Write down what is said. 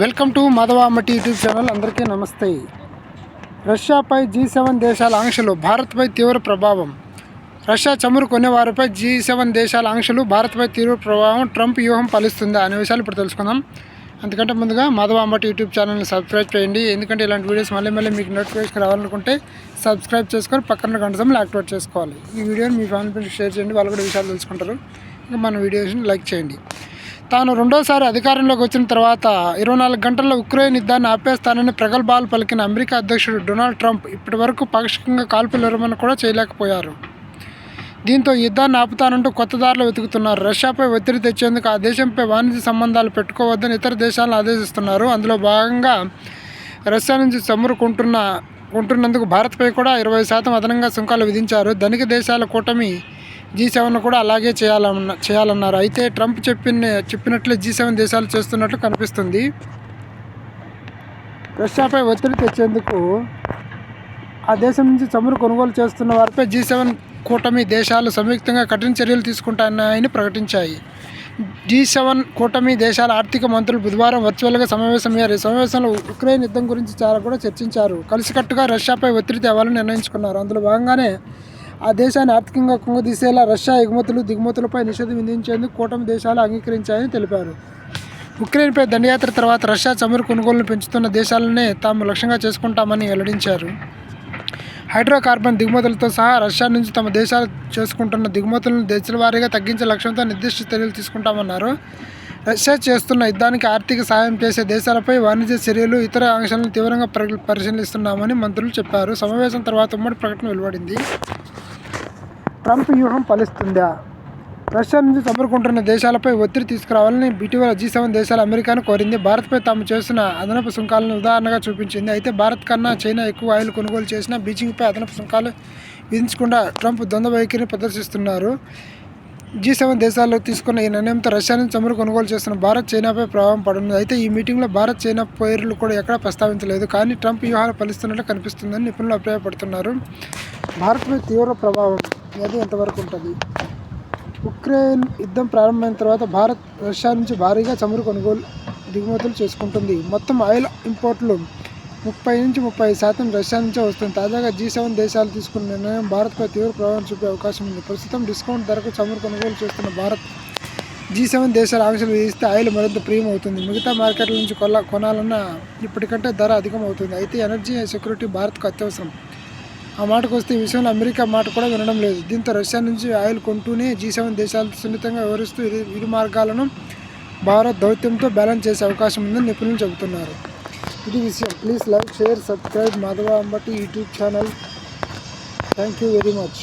Welcome to Madhava Ambati YouTube channel. అందరికీ నమస్తే. రష్యాపై G seven దేశాల ఆంక్షలు భారత్పై తీవ్ర ప్రభావం. రష్యా చమురు కొనేవారిపై జీ సెవెన్ దేశాల ఆంక్షలు భారత్పై తీవ్ర ప్రభావం. ట్రంప్ వ్యూహం ఫలిస్తుందా అనే విషయాలు ఇప్పుడు తెలుసుకుందాం. అందుకంటే ముందుగా మాధవామటి యూట్యూబ్ ఛానల్ని సబ్స్క్రైబ్ చేయండి. ఎందుకంటే ఇలాంటి వీడియోస్ మళ్ళీ మళ్ళీ మీకు నోటిఫికేషన్ రావాలనుకుంటే సబ్స్క్రైబ్ చేసుకొని పక్కన గంటసంలో యాక్టివేట్ చేసుకోవాలి. ఈ వీడియోని మీ ఫ్యామిలీ ఫ్రెండ్స్ షేర్ చేయండి. వాళ్ళు కూడా విషయాలు తెలుసుకుంటారు. ఇంకా మన వీడియోస్ని లైక్ చేయండి. తాను రెండోసారి అధికారంలోకి వచ్చిన తర్వాత ఇరవై నాలుగు గంటల్లో ఉక్రెయిన్ యుద్ధాన్ని ఆపేస్తానని ప్రగల్భాలు పలికిన అమెరికా అధ్యక్షుడు డొనాల్డ్ ట్రంప్ ఇప్పటి వరకు పాక్షికంగా కాల్పులు విరమణ కూడా చేయలేకపోయారు. దీంతో యుద్ధాన్ని ఆపుతానంటూ కొత్త దారులు వెతుకుతున్నారు. రష్యాపై ఒత్తిడి తెచ్చేందుకు ఆ దేశంపై వాణిజ్య సంబంధాలు పెట్టుకోవద్దని ఇతర దేశాలను ఆదేశిస్తున్నారు. అందులో భాగంగా రష్యా నుంచి చమురుకుంటున్న ఉంటున్నందుకు భారత్పై కూడా ఇరవై శాతం అదనంగా సుంకాలు విధించారు. ధనిక దేశాల కూటమి జీ సెవెన్ కూడా అలాగే చేయాలన్న చేయాలన్నారు. అయితే ట్రంప్ చెప్పిన చెప్పినట్లే జీ సెవెన్ దేశాలు చేస్తున్నట్లు కనిపిస్తుంది. రష్యాపై ఒత్తిడి తెచ్చేందుకు ఆ దేశం నుంచి చమురు కొనుగోలు చేస్తున్న వారిపై జీ సెవెన్ కూటమి దేశాలు సంయుక్తంగా కఠిన చర్యలు తీసుకుంటాయని ప్రకటించాయి. జీ సెవెన్ కూటమి దేశాల ఆర్థిక మంత్రులు బుధవారం వర్చువల్గా సమావేశమయ్యారు ఈ సమావేశంలో ఉక్రెయిన్ యుద్ధం గురించి చాలా కూడా చర్చించారు. కలిసికట్టుగా రష్యాపై ఒత్తిడి తేవాలని నిర్ణయించుకున్నారు. అందులో భాగంగానే ఆ దేశాన్ని ఆర్థికంగా కుంగదీసేలా రష్యా ఎగుమతులు దిగుమతులపై నిషేధం విధించేందుకు కూటమి దేశాలు అంగీకరించాయని తెలిపారు. ఉక్రెయిన్పై దండయాత్ర తర్వాత రష్యా చమురు కొనుగోలును పెంచుతున్న దేశాలనే తాము లక్ష్యంగా చేసుకుంటామని వెల్లడించారు. హైడ్రోకార్బన్ దిగుమతులతో సహా రష్యా నుంచి తమ దేశాలు చేసుకుంటున్న దిగుమతులను దేశాల వారీగా తగ్గించే లక్ష్యంతో నిర్దిష్ట చర్యలు తీసుకుంటామన్నారు. రష్యా చేస్తున్న యుద్ధానికి ఆర్థిక సాయం చేసే దేశాలపై వాణిజ్య చర్యలు ఇతర ఆంక్షలను తీవ్రంగా పరిశీలిస్తున్నామని మంత్రులు చెప్పారు. సమావేశం తర్వాత ఉమ్మడి ప్రకటన వెలువడింది. ట్రంప్ వ్యూహం ఫలిస్తుందా? రష్యా నుంచి చమురుకుంటున్న దేశాలపై ఒత్తిడి తీసుకురావాలని ఇటీవల జీ సెవెన్ దేశాలు అమెరికాను కోరింది. భారత్పై తాము చేసిన అదనపు సుంకాలను ఉదాహరణగా చూపించింది. అయితే భారత్ కన్నా చైనా ఎక్కువ ఆయిల్ కొనుగోలు చేసిన బీజింగ్పై అదనపు సుంకాలు విధించకుండా ట్రంప్ ద్వంద్వ వైఖరిని ప్రదర్శిస్తున్నారు. జీ సెవెన్ దేశాల్లో తీసుకున్న ఈ నిర్ణయంతో రష్యా నుంచి చమురు కొనుగోలు చేస్తున్న భారత్ చైనాపై ప్రభావం పడుతుంది. అయితే ఈ మీటింగ్లో భారత్ చైనా పేర్లు కూడా ఎక్కడా ప్రస్తావించలేదు. కానీ ట్రంప్ వ్యూహాలు ఫలిస్తున్నట్లు కనిపిస్తుందని నిపుణులు అభిప్రాయపడుతున్నారు. భారత్పై తీవ్ర ప్రభావం వ్యాధి ఎంతవరకు ఉంటుంది? ఉక్రెయిన్ యుద్ధం ప్రారంభమైన తర్వాత భారత్ రష్యా నుంచి భారీగా చమురు కొనుగోలు దిగుమతులు చేసుకుంటుంది. మొత్తం ఆయిల్ ఇంపోర్ట్లు ముప్పై నుంచి ముప్పై శాతం రష్యా నుంచే వస్తుంది. తాజాగా జీ సెవెన్ దేశాలు తీసుకున్న నిర్ణయం భారత్పై తీవ్ర ప్రభావం చూపే అవకాశం ఉంది. ప్రస్తుతం డిస్కౌంట్ ధరకు చమురు కొనుగోలు చేస్తున్న భారత్ జీ సెవెన్ దేశాల ఆంక్షలు విధిస్తే ఆయిల్ మరింత ప్రియం అవుతుంది. మిగతా మార్కెట్ల నుంచి కొల కొనాలన్నా ఇప్పటికంటే ధర అధికం అవుతుంది అయితే ఎనర్జీ సెక్యూరిటీ భారత్కు అత్యవసరం. ఆ మాటకు వస్తే ఈ విషయంలో అమెరికా మాట కూడా వినడం లేదు. దీంతో రష్యా నుంచి ఆయిల్ కొంటూనే జీ సెవెన్ దేశాలతో సున్నితంగా వివరిస్తూ ఇరు ఇరు మార్గాలను భారత్ దౌత్యంతో బ్యాలెన్స్ చేసే అవకాశం ఉందని నిపుణులు చెబుతున్నారు. ఇది విషయం. Please like share subscribe Madhava Ambati YouTube channel. Thank you very much.